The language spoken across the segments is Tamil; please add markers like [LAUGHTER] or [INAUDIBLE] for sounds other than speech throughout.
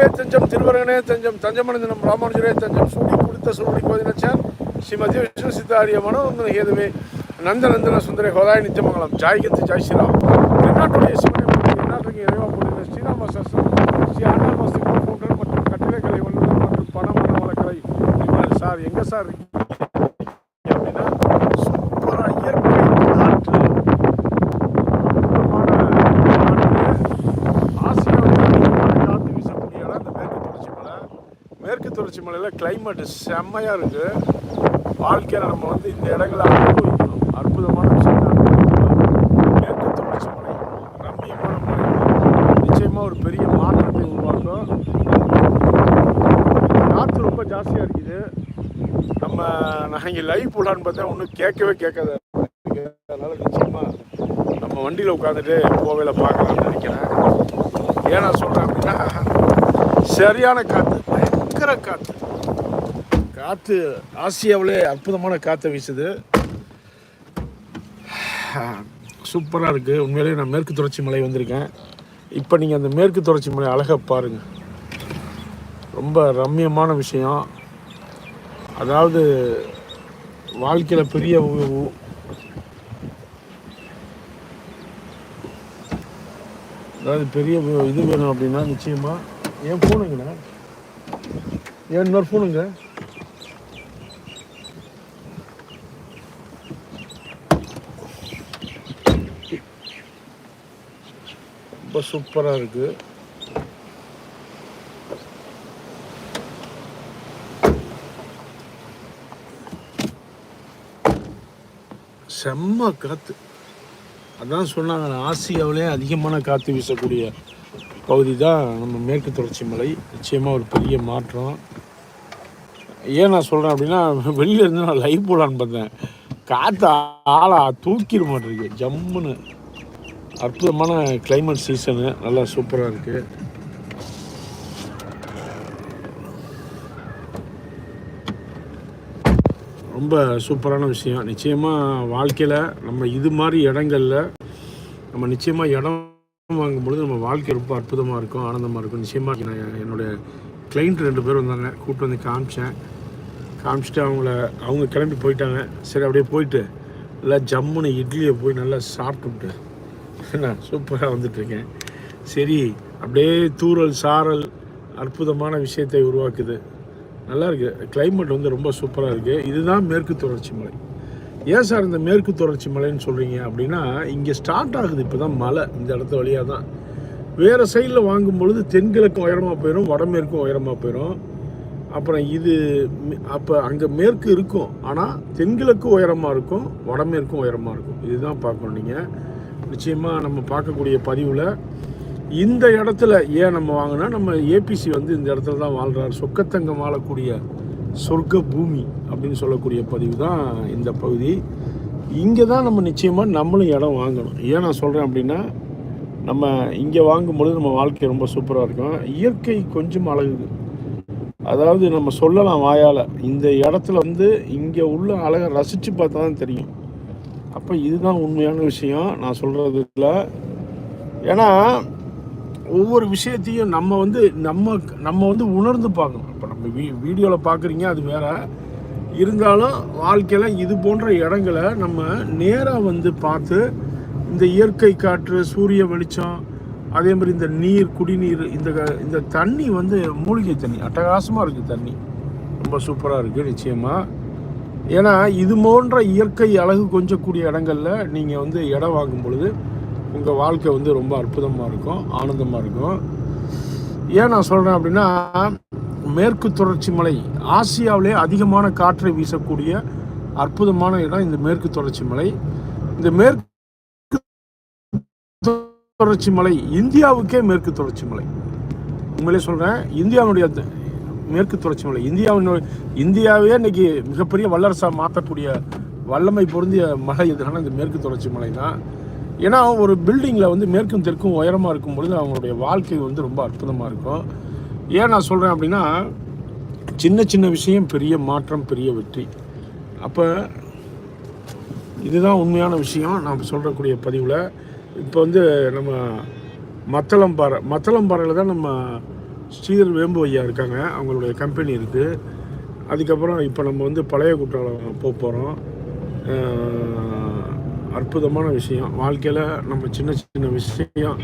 சிவமே தஞ்சம் திருவரங்கனே தஞ்சம் தஞ்சமனந்தனம் ராமானுஜரே தஞ்சம் சூடி குடித்த சூடி கோதினச்சான் ஸ்ரீமதி விஷ்ணு சித்தாரிய மனோந்தன ஹேதுவே நந்தநந்தன சுந்தர ஹோதாய நித்தியமங்கலம். ஜாய் ஜாய் ஸ்ரீராம். தென்னாட்டுடைய சிவனை தென்னாட்டுக்கு இறைவா போடுகிற ஸ்ரீராம சாஸ்திரம் ஸ்ரீ அண்ணா மாஸ்தி மற்றும் கட்டிடக்கலை வல்லுநர் மற்றும் பணம் வளக்கலை சார் எங்கே சார் இருக்கீங்க தொடர்ச்சி மலையில் கிளைமேட் செம்மையாக இருக்குது வாழ்க்கையில் நம்ம வந்து இந்த இடங்களை அனுபவிக்கணும். அற்புதமான விஷயம் மேற்கு தொடர்ச்சி மலை ரம்மியமான மலை. நிச்சயமாக ஒரு பெரிய மாற்றத்தை உருவாக்கும். காற்று ரொம்ப ஜாஸ்தியாக இருக்குது நம்ம நான் இங்கே லைவ் போடலான்னு பார்த்தா ஒன்றும் கேட்கவே கேட்காத. அதனால் நிச்சயமாக நம்ம வண்டியில் உட்காந்துட்டு கோவையில் பார்க்கலாம்னு நினைக்கிறேன். ஏன் நான் சொல்கிறேன் அப்படின்னா சரியான காற்று பயங்கர காற்று. காற்று ஆசியாவிலே அற்புதமான காற்றை வீசுது. சூப்பராக இருக்குது உண்மையிலேயே நான் மேற்கு தொடர்ச்சி மலை வந்திருக்கேன். இப்போ நீங்கள் அந்த மேற்கு தொடர்ச்சி மலை அழகாக பாருங்கள் ரொம்ப ரம்மியமான விஷயம். அதாவது வாழ்க்கையில் பெரிய அதாவது பெரிய இது வேணும் அப்படின்னா நிச்சயமாக ஏன் ஃபோனுங்கண்ணா ஏன் இன்னொரு ஃபோனுங்க ரொம்ப சூப்பராக இருக்குது செம்ம காற்று அதான் சொன்னாங்க ஆசியாவிலே அதிகமான காற்று வீசக்கூடிய பகுதி தான் நம்ம மேற்கு தொடர்ச்சி மலை. நிச்சயமாக ஒரு பெரிய மாற்றம். ஏன் நான் சொல்கிறேன் அப்படின்னா வெளியிலேருந்து நான் லைவ் போடலான்னு பார்த்தேன். காற்று ஆளா தூக்கிட மாட்டேங்க ஜம்முன்னு. அற்புதமான கிளைமேட் சீசனு நல்லா சூப்பராக இருக்குது ரொம்ப சூப்பரான விஷயம். நிச்சயமாக வாழ்க்கையில் நம்ம இது மாதிரி இடங்களில் நம்ம நிச்சயமாக இடம் வாங்கும்பொழுது நம்ம வாழ்க்கை ரொம்ப அற்புதமாக இருக்கும் ஆனந்தமாக இருக்கும். நிச்சயமாக நான் என்னுடைய கிளைண்ட் ரெண்டு பேர் வந்தாங்க. கூப்பிட்டு வந்து காமிச்சேன். காமிச்சிட்டு அவங்கள அவங்க கிளம்பி போயிட்டாங்க. சரி அப்படியே போயிட்டு நல்லா ஜம்முன்னு இட்லியை போய் நல்லா சாப்பிட்டுட்டு நான் சூப்பராக வந்துட்டுருக்கேன். சரி அப்படியே தூறல் சாரல் அற்புதமான விஷயத்தை உருவாக்குது. நல்லா இருக்குது கிளைமேட் வந்து ரொம்ப சூப்பராக இருக்குது இதுதான் மேற்கு தொடர்ச்சி மலை. ஏன் சார் இந்த மேற்கு தொடர்ச்சி மலைன்னு சொல்கிறீங்க அப்படின்னா இங்கே ஸ்டார்ட் ஆகுது இப்போ தான் மலை. இந்த இடத்து வழியாக தான். வேறு சைடில் வாங்கும் பொழுது தென்கிழக்கு உயரமாக போயிடும் வடமேற்கும் உயரமாக போயிடும் அப்புறம் இது அப்போ அங்கே மேற்கு இருக்கும். ஆனால் தென்கிழக்கு உயரமாக இருக்கும் வடமேற்கும் உயரமாக இருக்கும். இதுதான் பார்க்கணும் நீங்கள் நிச்சயமாக நம்ம பார்க்கக்கூடிய பதிவில் இந்த இடத்துல ஏன் நம்ம வாங்கினா நம்ம ஏபிசி வந்து இந்த இடத்துல தான் வாழ்கிறார் சொக்கத்தங்கம் வாழக்கூடிய சொர்க்க பூமி அப்படின்னு சொல்லக்கூடிய பதிவு தான் இந்த பகுதி. இங்கே தான் நம்ம நிச்சயமாக நம்மளும் இடம் வாங்கணும். ஏன் நான் சொல்கிறேன் அப்படின்னா நம்ம இங்கே வாங்கும்பொழுது நம்ம வாழ்க்கை ரொம்ப சூப்பராக இருக்கும். இயற்கை கொஞ்சம் அழகு அதாவது நம்ம சொல்லலாம் வாயால் இந்த இடத்துல வந்து இங்கே உள்ள அழகை ரசித்து பார்த்தா தான் தெரியும். அப்போ இதுதான் உண்மையான விஷயம். நான் சொல்கிறதுல ஏன்னா ஒவ்வொரு விஷயத்தையும் நம்ம வந்து நம்ம நம்ம வந்து உணர்ந்து பார்க்கணும். இப்போ நம்ம வீ வீடியோவில் பார்க்குறீங்க அது வேற. இருந்தாலும் வாழ்க்கையில் இது போன்ற இடங்களை நம்ம நேராக வந்து பார்த்து இந்த இயற்கை காற்று சூரிய வெளிச்சம் அதே மாதிரி இந்த நீர் குடிநீர் இந்த க- இந்த தண்ணி வந்து மூலிகை தண்ணி அட்டகாசமாக இருக்குது தண்ணி. ரொம்ப சூப்பராக இருக்குது நிச்சயமாக ஏன்னா இது போன்ற இயற்கை அழகு கொஞ்சக்கூடிய இடங்களில் நீங்கள் வந்து இடம் வாங்கும் பொழுது உங்கள் வாழ்க்கை வந்து ரொம்ப அற்புதமாக இருக்கும் ஆனந்தமாக இருக்கும். ஏன் நான் சொல்கிறேன் அப்படின்னா மேற்கு தொடர்ச்சி மலை ஆசியாவிலே அதிகமான காற்றை வீசக்கூடிய அற்புதமான இடம் இந்த மேற்கு தொடர்ச்சி மலை. இந்த மேற்கு தொடர்ச்சி மலை இந்தியாவுக்கே மேற்கு தொடர்ச்சி மலை. உண்மையிலே சொல்கிறேன் இந்தியாவுடைய அந்த மேற்கு தொடர்ச்சி மலை. இந்தியாவின் இந்தியாவே இன்னைக்கு மிகப்பெரிய வல்லரசாக மாற்றக்கூடிய வல்லமை பொருந்திய மலை எதுனா இந்த மேற்கு தொடர்ச்சி மலை தான் ஏன்னா ஒரு பில்டிங்கில் வந்து மேற்கும் தெற்கும் உயரமாக இருக்கும் பொழுது அவங்களுடைய வாழ்க்கை வந்து ரொம்ப அற்புதமாக இருக்கும். ஏன் நான் சொல்கிறேன் அப்படின்னா சின்ன சின்ன விஷயம் பெரிய மாற்றம் பெரிய வெற்றி. அப்போ இதுதான் உண்மையான விஷயம். நாம் சொல்கிறக்கூடிய பதிவில் இப்போ வந்து நம்ம மத்தளம்பாறை மத்தளம்பாறையில் தான் நம்ம ஸ்ரீதர் வேம்பு ஐயா இருக்காங்க. அவங்களுடைய கம்பெனி இருக்குது அதுக்கப்புறம் இப்போ நம்ம வந்து பழைய குற்றாலம் போக போகிறோம் அற்புதமான விஷயம். வாழ்க்கையில் நம்ம சின்ன சின்ன விஷயம்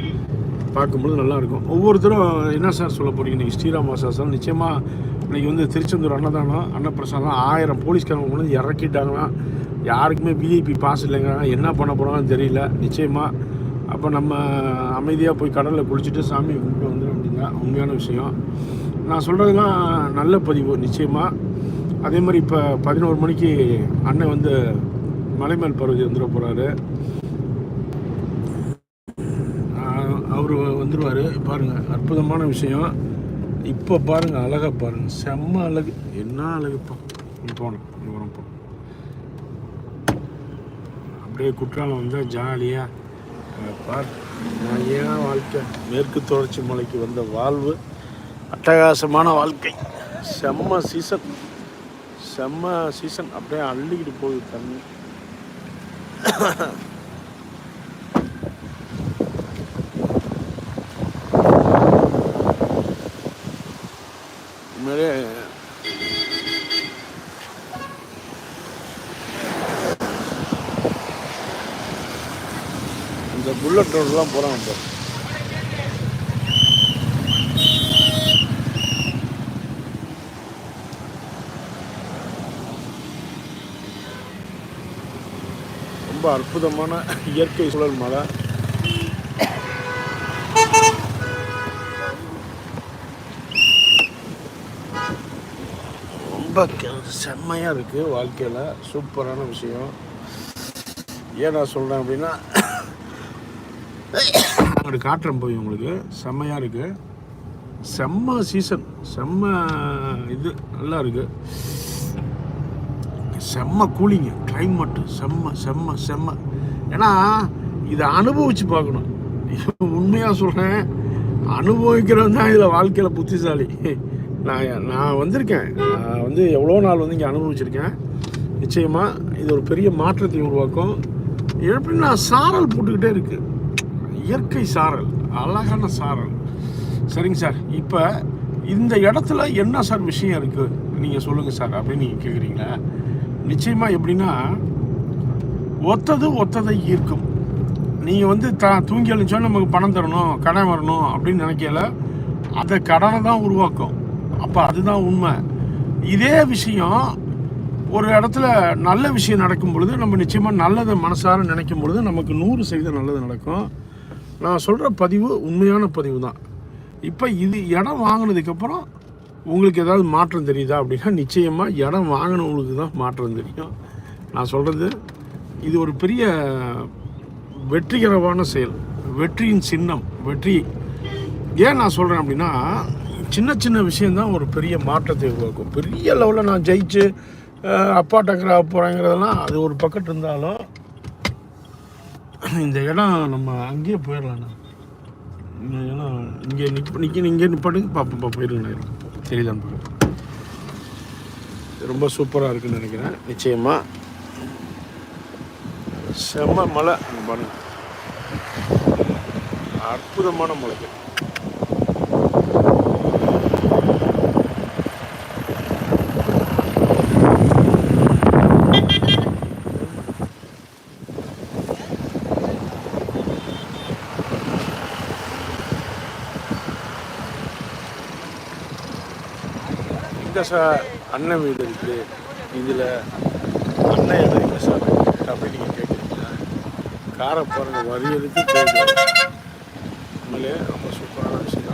பார்க்கும்போது நல்லாயிருக்கும் ஒவ்வொருத்தரும் என்ன சார் சொல்ல போகிறீங்க இன்றைக்கி ஸ்ரீராம் சார். நிச்சயமாக இன்றைக்கி வந்து திருச்செந்தூர் அன்னதானம் அன்னப்பிரசாதம் ஆயிரம் போலீஸ்காரங்க கொண்டு வந்து இறக்கிட்டாங்கன்னா யாருக்குமே விஐபி பாஸ் இல்லைங்கிறாங்க. என்ன பண்ண போகிறாங்கன்னு தெரியல. நிச்சயமாக அப்போ நம்ம அமைதியாக போய் கடலில் குளிச்சுட்டு சாமி கும்பிட்டு வந்துட வேண்டியதுதான் உண்மையான விஷயம். நான் சொல்கிறதுலாம் நல்ல பதிவு நிச்சயமாக அதே மாதிரி இப்போ பதினோரு மணிக்கு அண்ணன் வந்து மலைமேல் பருவதி வந்துட போகிறாரு அவர் வந்துடுவார் பாருங்கள் அற்புதமான விஷயம். இப்போ பாருங்கள் அழகாக பாருங்கள் செம்ம அழகு. என்ன அழகுப்பா இங்க போனோம் அப்படியே குற்றாலம் வந்தால் ஜாலியாக பார் ஜாலியான வாழ்க்கை? மேற்கு தொடர்ச்சி மலைக்கு வந்த வாழ்வு அட்டகாசமான வாழ்க்கை. செம்ம சீசன் செம்ம சீசன் அப்படியே அள்ளிக்கிட்டு போகுது தண்ணி உண்மையிலே இந்த புல்லட் போகிறாங்க இப்போ ரொம்ப அற்புதமான இயற்கை சூழல் மலை ரொம்ப செம்மையாக இருக்குது வாழ்க்கையில். சூப்பரான விஷயம். ஏன் நான் சொல்கிறேன் அப்படின்னா அங்கே காட்டுறேன் போய் உங்களுக்கு. செம்மையாக இருக்குது செம்ம சீசன் செம்ம இது நல்லா இருக்குது செம்ம கூலிங்க கிளைமேட்டு செம்ம செம்ம செம்ம. ஏன்னா இதை அனுபவித்து பார்க்கணும். [LAUGHS] உண்மையாக சொல்கிறேன் அனுபவிக்கிறவன் தான் இதில் வாழ்க்கையில் புத்திசாலி. [LAUGHS] நான் நான் வந்திருக்கேன். நான் வந்து எவ்வளோ நாள் வந்து இங்கே அனுபவிச்சிருக்கேன். நிச்சயமாக இது ஒரு பெரிய மாற்றத்தை உருவாக்கும். எப்படின்னா சாரல் போட்டுக்கிட்டே இருக்குது இயற்கை சாரல் அழகான சாரல். சரிங்க சார். இப்போ இந்த இடத்துல என்ன சார் விஷயம் இருக்குது நீங்கள் சொல்லுங்கள் சார் அப்படின்னு நீங்கள் கேட்குறீங்களா நிச்சயமாக எப்படின்னா ஒத்தது ஒத்ததை ஈர்க்கும். நீங்கள் வந்து த தூங்கி எழுந்தோன்னு நமக்கு பணம் தரணும் கடன் வரணும் அப்படின்னு நினைக்கல அதை கடனை தான் உருவாக்கும். அப்போ அதுதான் உண்மை. இதே விஷயம் ஒரு இடத்துல நல்ல விஷயம் நடக்கும் பொழுது நம்ம நிச்சயமாக நல்லதை மனசார நினைக்கும் பொழுது நமக்கு நூறு சதவீதம் நல்லது நடக்கும். நான் சொல்கிற பதிவு உண்மையான பதிவு தான் இப்போ இது இடம் வாங்கினதுக்கப்புறம் உங்களுக்கு ஏதாவது மாற்றம் தெரியுதா அப்படின்னா நிச்சயமாக இடம் வாங்கினவங்களுக்கு தான் மாற்றம் தெரியும். நான் சொல்கிறது இது ஒரு பெரிய வெற்றிகரமான செயல். வெற்றியின் சின்னம் வெற்றி. ஏன் நான் சொல்கிறேன் அப்படின்னா சின்ன சின்ன விஷயந்தான் ஒரு பெரிய மாற்றத்தை உருவாக்கும். பெரிய லெவலில் நான் ஜெயிச்சு அப்பா டக்கரா போகிறேங்கிறதெல்லாம் அது ஒரு பக்கத்து இருந்தாலும் இந்த இடம் நம்ம அங்கேயே போயிடலாண்ணா. இந்த இடம் இங்கே நிற்ப நிற்க இங்கே நிப்பாட்டுங்க பார்ப்போம் பார்ப்போம் இருங்கண்ணா சரிதான் பார்ப்போம் ரொம்ப சூப்பராக இருக்குன்னு நினைக்கிறேன். நிச்சயமாக செம்ம மலை பண்ண அற்புதமான மலைகள் இந்த சார் அண்ணன் வீடு இருக்குது இதில் அண்ணன் இடம் இல்லை சார் அப்படி நீங்கள் கேட்குறீங்களா காரை பாருங்க வரியதுக்கு உண்மையிலே ரொம்ப சூப்பரான விஷயம்.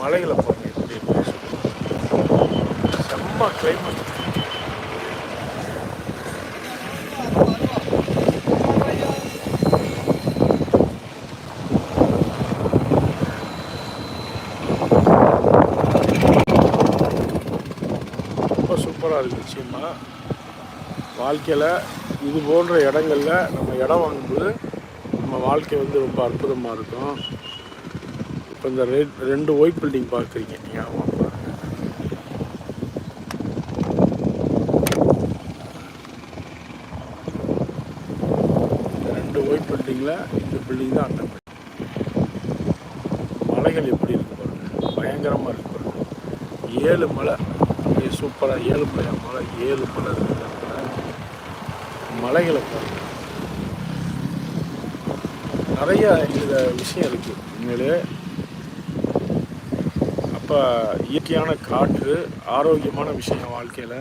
மலைகளை போகிறீங்க எப்படி செம்ம கிளைமேட் சூப்பராக இருக்குது நிச்சயமாக வாழ்க்கையில் இது போன்ற இடங்களில் நம்ம இடம் வாங்கும்போது நம்ம வாழ்க்கை வந்து ரொம்ப அற்புதமாக இருக்கும். இப்போ இந்த ரெட் ரெண்டு ஒயிட் பில்டிங் பார்க்குறீங்க. நீங்கள் ஆமாம் ரெண்டு ஒயிட் பில்டிங்கில் இந்த பில்டிங் தான் அந்த மலைகள் எப்படி இருக்கு பாருங்க. பயங்கரமாக இருக்கு பாருங்க. ஏழு மலை. சூப்பராக ஏழு மலை மலை ஏழு மலை இருக்கு. மலைகளை பாருங்க. நிறைய இந்த விஷயம் இருக்குது உண்மையிலே அப்போ இயற்கையான காற்று ஆரோக்கியமான விஷயம் வாழ்க்கையில்.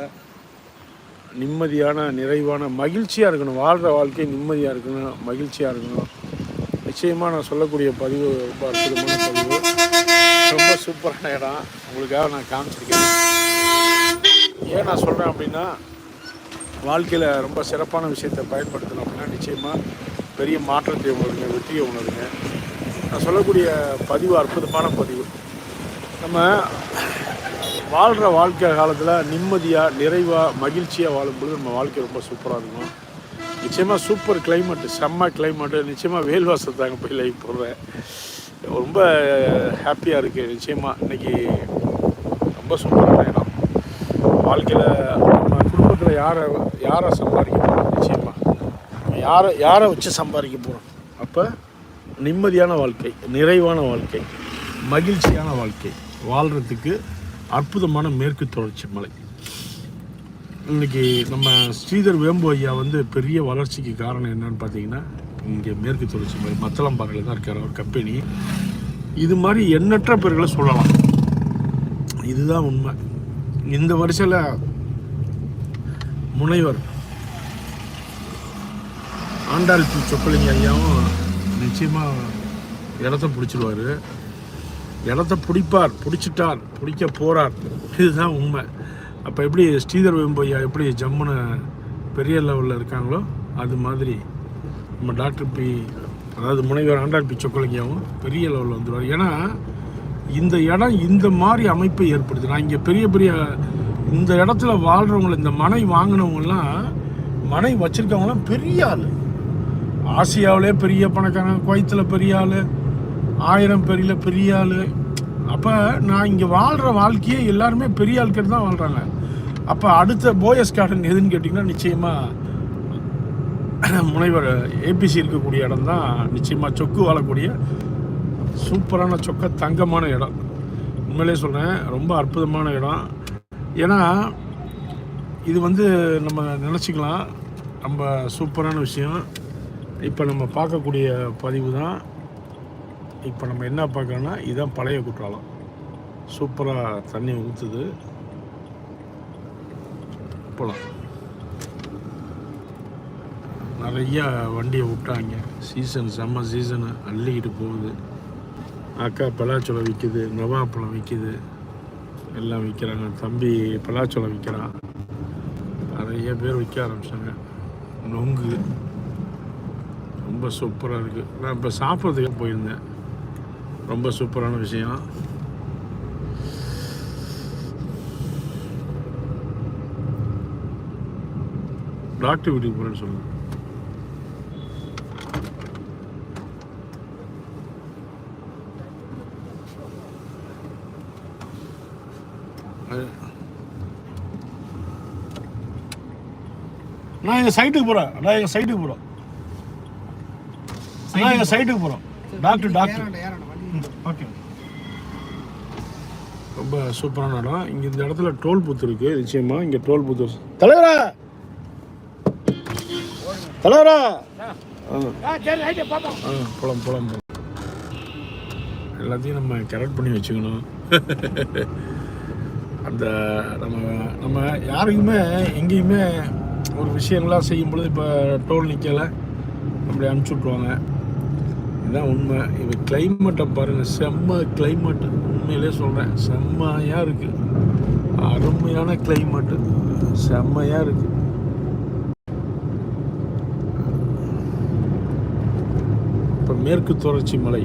நிம்மதியான நிறைவான மகிழ்ச்சியாக இருக்கணும். வாழ்கிற வாழ்க்கை நிம்மதியாக இருக்கணும் மகிழ்ச்சியாக இருக்கணும். நிச்சயமாக நான் சொல்லக்கூடிய பதிவு ரொம்ப அற்புதமான பதிவு. ரொம்ப சூப்பரான இடம். உங்களுக்காக நான் காமிச்சிருக்கேன். ஏன் நான் சொல்கிறேன் அப்படின்னா வாழ்க்கையில் ரொம்ப சிறப்பான விஷயத்தை பயன்படுத்தணும் அப்படின்னா நிச்சயமாக பெரிய மாற்றத்தை உணருங்க வெற்றியை உணருங்க. நான் சொல்லக்கூடிய பதிவு அற்புதமான பதிவு. நம்ம வாழ்கிற வாழ்க்கை காலத்தில் நிம்மதியாக நிறைவாக மகிழ்ச்சியாக வாழும்பொழுது நம்ம வாழ்க்கை ரொம்ப சூப்பராக இருக்கும். நிச்சயமாக சூப்பர் கிளைமேட்டு செம்ம கிளைமேட்டு நிச்சயமாக வெயில் வாசத்தாங்க போய் லைஃப் போடுறேன் ரொம்ப ஹாப்பியாக இருக்குது நிச்சயமாக இன்னைக்கு ரொம்ப சூப்பரான இடம். வாழ்க்கையில் நம்ம குடும்பத்தில் யாரை யாரை சம்பாதிக்க போகிறோம் நிச்சயமாக யாரை யாரை வச்சு சம்பாதிக்க போகிறோம் அப்போ நிம்மதியான வாழ்க்கை நிறைவான வாழ்க்கை மகிழ்ச்சியான வாழ்க்கை. வாழ்கிறதுக்கு அற்புதமான மேற்கு தொடர்ச்சி மலை. இன்னைக்கு நம்ம ஸ்ரீதர் வேம்பு ஐயா வந்து பெரிய வளர்ச்சிக்கு காரணம் என்னன்னு பார்த்தீங்கன்னா இங்கே மேற்கு தொடர்ச்சி மலை மத்தளம்பாறையில் தான் இருக்கார் ஒரு கம்பெனி இது மாதிரி எண்ணற்ற பேர்களை சொல்லலாம். இதுதான் உண்மை. இந்த வருஷத்தில் முனைவர் ஆண்டாள் பி. சொக்கலிங்க ஐயாவும் நிச்சயமாக இடத்த பிடிச்சிருவார். இடத்த பிடிப்பார் பிடிச்சிட்டார் பிடிக்க போகிறார் இதுதான் உண்மை. அப்போ எப்படி ஸ்ரீதர் வெம்பையா எப்படி ஜம்முன்னு பெரிய லெவலில் இருக்காங்களோ அது மாதிரி நம்ம டாக்டர் பி அதாவது முனைவர் ஆண்டாள் பி சொக்கலிங்காவும் பெரிய லெவலில் வந்துடுவார் ஏன்னா இந்த இடம் இந்த மாதிரி அமைப்பை ஏற்படுது நான் இங்கே பெரிய பெரிய இந்த இடத்துல வாழ்கிறவங்கள இந்த மனை வாங்கினவங்கலாம் மனை வச்சுருக்கவங்களாம் பெரிய ஆள். ஆசியாவிலே பெரிய பணக்காரன் குவைத்தில் பெரிய ஆள். ஆயிரம் பேரில் பெரிய ஆள். அப்போ நான் இங்கே வாழ்கிற வாழ்க்கையே எல்லாருமே பெரிய ஆட்கள் தான் வாழ்கிறாங்க அப்போ அடுத்த போயஸ் கார்டன் எதுன்னு கேட்டிங்கன்னா நிச்சயமாக முனைவர் ஏபிசி இருக்கக்கூடிய இடம் தான். நிச்சயமாக சொக்கு வாழக்கூடிய சூப்பரான சொக்க தங்கமான இடம். உண்மையிலே சொல்கிறேன் ரொம்ப அற்புதமான இடம். ஏன்னா இது வந்து நம்ம நினச்சிக்கலாம். ரொம்ப சூப்பரான விஷயம். இப்போ நம்ம பார்க்கக்கூடிய பதிவு தான் இப்போ நம்ம என்ன பார்க்கறோன்னா இதுதான் பழைய குற்றாலம். சூப்பராக தண்ணி ஊற்றுது போகலாம் நிறையா வண்டியை விட்டாங்க. சீசன் செம்ம சீசனு அள்ளிக்கிட்டு போகுது. அக்கா பலாச்சோளம் விற்கிது நவாப்பழம் விற்கிது எல்லாம் விற்கிறாங்க தம்பி பலாச்சோளம் விற்கிறான் நிறைய பேர் விற்க ஆரம்பிச்சாங்க. நொங்கு. ரொம்ப சூப்பராக இருக்குது நான் இப்போ சாப்பிட்றதுக்கு போயிருந்தேன். ரொம்ப சூப்பரான விஷயம். டாக்டர் வீட்டுக்கு போகிறேன்னு சொல்லுங்கள் நான் எங்கள் சைட்டுக்கு போகிறேன் நான் எங்கள் சைட்டுக்கு போகிறோம் நான் எங்கள் சைட்டுக்கு போகிறோம் டாக்டர் டாக்டர். ரொம்ப சூப்பரான இடம். இங்கே இந்த இடத்துல டோல் பூத் இருக்கு நிச்சயமா. இங்கே டோல் பூத். தலைவரா! தலைவரா! போலாம் போலாம் எல்லாத்தையும் நம்ம கரெக்ட் பண்ணி வச்சுக்கணும். [LAUGHS] அந்த நம்ம நம்ம யாருக்குமே எங்கேயுமே ஒரு விஷயங்கள்லாம் செய்யும் பொழுது இப்போ டோல் நிற்கலை அப்படி அனுப்பிச்சி விட்ருவாங்க இதுதான் உண்மை. இப்போ கிளைமேட்டை பாருங்கள் செம்ம கிளைமேட் உண்மையிலே சொல்கிறேன் செம்மையாக இருக்குது அருமையான கிளைமேட்டு செம்மையாக இருக்குது இப்போ மேற்கு தொடர்ச்சி மலை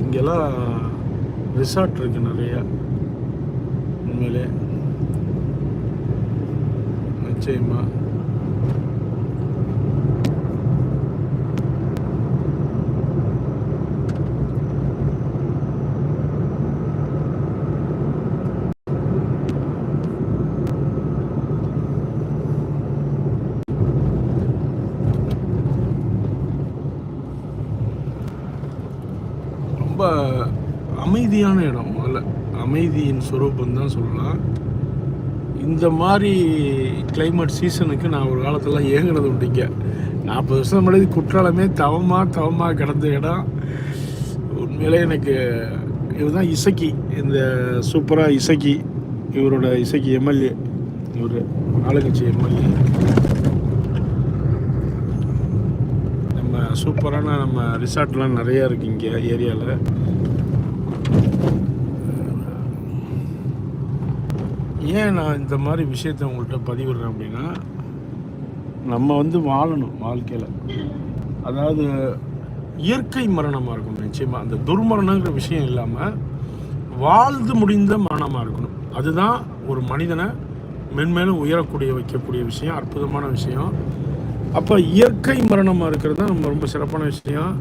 இங்கெல்லாம் ரிசார்ட் இருக்குது நிறையா. உண்மையிலே. நிச்சயமா ரொம்ப அமைதியான இடம் முதல்ல அமைதியின் தான் சொல்லலாம். இந்த மாதிரி கிளைமேட் சீசனுக்கு நான் ஒரு காலத்தில் ஏங்கினது உண்டுங்க. நாற்பது வருஷம் முன்னாடி குற்றாலமே தவமாக தவமாக கிடந்த இடம். உண்மையிலே எனக்கு இதுதான் இசக்கி இந்த சூப்பராக இசக்கி இவரோட இசக்கி எம்எல்ஏ இவர் ஆளுங்கட்சி எம்எல்ஏ. நம்ம சூப்பரான நம்ம ரிசார்ட்லாம் நிறையா இருக்குது இங்கே ஏரியாவில் ஏன் நான் இந்த மாதிரி விஷயத்தை உங்கள்கிட்ட பதிவிடுறேன் அப்படின்னா நம்ம வந்து வாழணும் வாழ்க்கையில். அதாவது இயற்கை மரணமாக இருக்கணும் நிச்சயமாக அந்த துர்மரணங்கிற விஷயம் இல்லாமல் வாழ்ந்து முடிந்த மரணமாக இருக்கணும். அதுதான் ஒரு மனிதனை மென்மேலும் உயரக்கூடிய வைக்கக்கூடிய விஷயம் அற்புதமான விஷயம். அப்போ இயற்கை மரணமாக இருக்கிறது தான் நம்ம ரொம்ப சிறப்பான விஷயம்.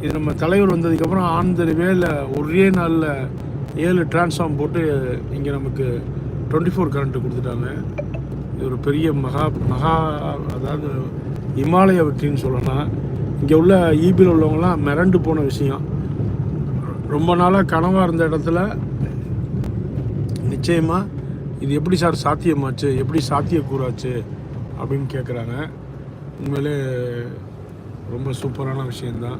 இது நம்ம தலைவர் வந்ததுக்கப்புறம் ஆன் த ஒரே நாளில் ஏழு டிரான்ஸ்ஃபார்ம் போட்டு இங்கே நமக்கு டுவெண்ட்டி ஃபோர் கரண்ட்டு கொடுத்துட்டாங்க. இது ஒரு பெரிய மகா மகா அதாவது இமாலய வெற்றின்னு சொல்லலாம். இங்கே உள்ள ஈபியில் உள்ளவங்களாம் மிரண்டு போன விஷயம். ரொம்ப நாளாக கனவாக இருந்த இடத்துல நிச்சயமாக இது எப்படி சார் சாத்தியமாச்சு? எப்படி சாத்தியக்கூறாச்சு? அப்படின்னு கேட்குறாங்க உண்மையிலே ரொம்ப சூப்பரான விஷயந்தான்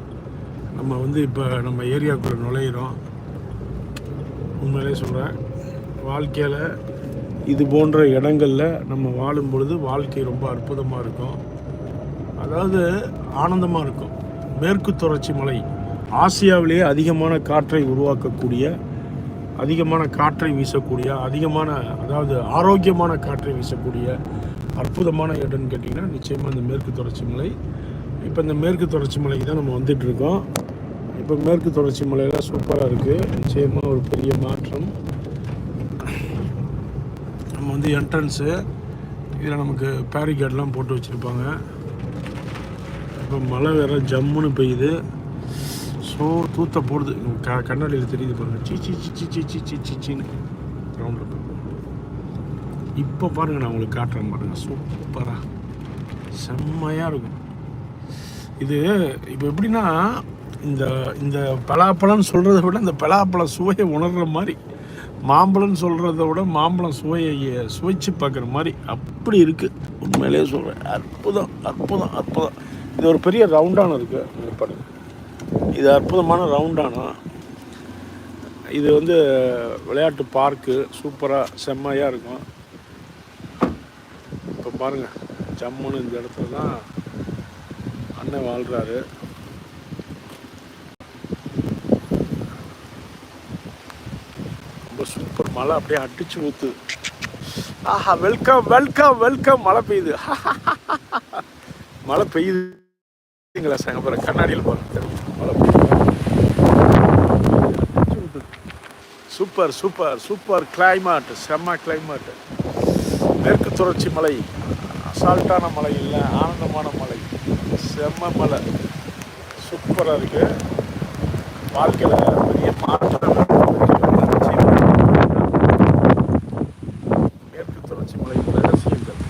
நம்ம வந்து இப்போ நம்ம ஏரியாவுக்குள்ளே நுழையிறோம். உண்மையிலே சொல்கிறேன் வாழ்க்கையில் இது போன்ற இடங்களில் நம்ம வாழும் பொழுது வாழ்க்கை ரொம்ப அற்புதமாக இருக்கும். அதாவது ஆனந்தமாக இருக்கும். மேற்கு தொடர்ச்சி மலை ஆசியாவிலேயே அதிகமான காற்றை உருவாக்கக்கூடிய அதிகமான காற்றை வீசக்கூடிய அதிகமான அதாவது ஆரோக்கியமான காற்றை வீசக்கூடிய அற்புதமான இடம்னு கேட்டிங்கன்னா நிச்சயமாக இந்த மேற்கு தொடர்ச்சி மலை. இப்போ இந்த மேற்கு தொடர்ச்சி மலைக்கு தான் நம்ம வந்துட்டு இருக்கோம். இப்போ மேற்கு தொடர்ச்சி மலையெல்லாம் சூப்பராக இருக்குது நிச்சயமாக ஒரு பெரிய மாற்றம். வந்து என்ட்ரன்ஸு இதில் நமக்கு பேரிகேட்லாம் போட்டு வச்சுருப்பாங்க. இப்போ மழை வேறு ஜம்முன்னு பெய்யுது. ஸோ தூத்த போடுது. க கண்ணாடியில் தெரியுது பாருங்கள் சீச்சி சீச்சி சீச்சி சீச்சி சீன்னு கிரவுண்டில் இப்போ பாருங்க நான் உங்களுக்கு காட்டுறேன் பாருங்கள் சூப்பராக செம்மையாக இருக்கும். இது இப்போ எப்படின்னா இந்த இந்த பலாப்பழம்னு சொல்கிறத விட இந்த பலாப்பழம் சுவையை உணர்கிற மாதிரி மாம்பழம்னு சொல்கிறத விட மாம்பழம் சுவையை சுவைச்சு பார்க்குற மாதிரி அப்படி இருக்குது உண்மையிலேயே சொல்கிறேன் அற்புதம் அற்புதம் அற்புதம். இது ஒரு பெரிய ரவுண்டான இருக்குது பாருங்க. இது அற்புதமான ரவுண்டானா இது வந்து விளையாட்டு பார்க்கு சூப்பராக செம்மையாக இருக்கும். இப்போ பாருங்கள் ஜம்முன்னு இந்த இடத்துல தான் அண்ணன் வாழ்கிறாரு ரொம்ப சூப்பர் மழை அப்படியே அடிச்சு ஊத்து. ஆஹா வெல்கம் வெல்கம் வெல்கம் மழை பெய்யுது. [LAUGHS] மழை பெய்யுதுங்களா சார் அப்புறம் கண்ணாடியில் பாருங்க. மழை பெய்யுது. சூப்பர் சூப்பர் சூப்பர் கிளைமேட் செம்ம கிளைமேட் மேற்கு தொடர்ச்சி மலை. அசால்ட்டான மலை இல்லை ஆனந்தமான மலை. செம்ம மலை சூப்பராக இருக்குது வாழ்க்கையில் பெரிய மாற்றம் மேற்கு தொடர்ச்சி மலை ரசிகர்கள்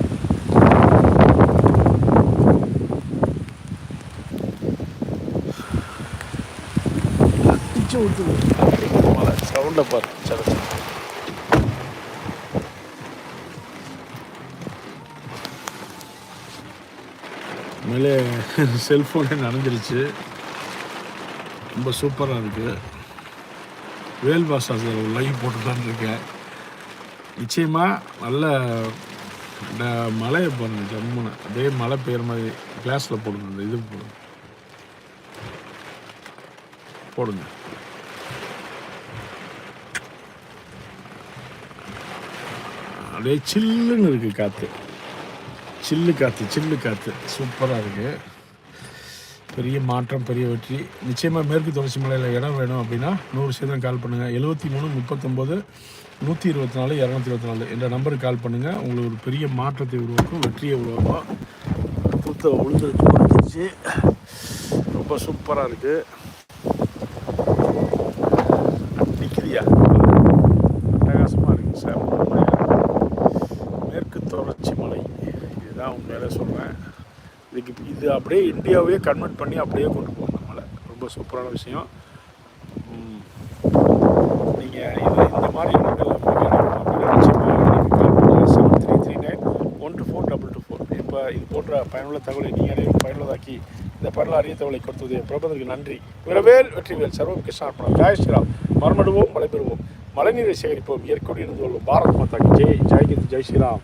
அடிச்சு ஊற்றுது மலை சவுண்டை பாரு சடச்சு மேலே செல்ஃபோனே நனைஞ்சிருச்சு ரொம்ப சூப்பராக இருக்குது வேல் பாஸ்டாஜர் ஒரு லைவ் போட்டுதான் இருக்கேன் நிச்சயமாக நல்ல இந்த மழையை போடுங்க ஜம்முன்னு. அதே மழை பெய்கிற மாதிரி கிளாஸில் போடுங்க இந்த இது போடுங்க. போடுங்க. அப்படியே சில்லுன்னு இருக்குது காற்று சில்லு காற்று சில்லு காற்று சூப்பராக இருக்குது பெரிய மாற்றம் பெரிய வெற்றி. நிச்சயமாக மேற்கு தொடர்ச்சி மலையில் இடம் வேணும் அப்படின்னா நூறு சதவீதம் கால் பண்ணுங்கள் எழுபத்தி மூணு முப்பத்தொம்போது நூற்றி இருபத்தி நாலு இரநூத்தி இருபத்தி நாலு என்ற நம்பருக்கு கால் பண்ணுங்கள் உங்களுக்கு ஒரு பெரிய மாற்றத்தை உருவாக்கும் வெற்றியை உருவாக்கும். தூத்த உளுந்து கொடுத்துருச்சு ரொம்ப சூப்பராக இருக்குது நிற்கிறியா அட்டகாசமாக இருக்குது சார். உச்சி மலை. இதுதான் உண்மையில சொல்கிறேன் இதுக்கு இது அப்படியே இந்தியாவே கன்வெர்ட் பண்ணி அப்படியே கொண்டு போகணும் மலை. ரொம்ப சூப்பரான விஷயம். நீங்கள் இது இந்த மாதிரி இடங்கள் seven three three nine one two four double two four இப்போ இது போன்ற பயனுள்ள தகவலை நீங்கள் பயனுள்ளதாக்கி இந்த பரல அரிய தகவலை கொடுத்தது பிரபந்தருக்கு நன்றி. விரவேல் வெற்றிவேல் சர்வம் கிருஷ்ணா ஜாய் ஸ்ரீராம் மரமடுவோம் மழை பெறுவோம் மழைநீரை சேகரிப்போம் இயற்கையோடு இருந்து கொள்வோம். பாரத் மாதா ஜெய் ஜெய் ஜெய் ஸ்ரீராம்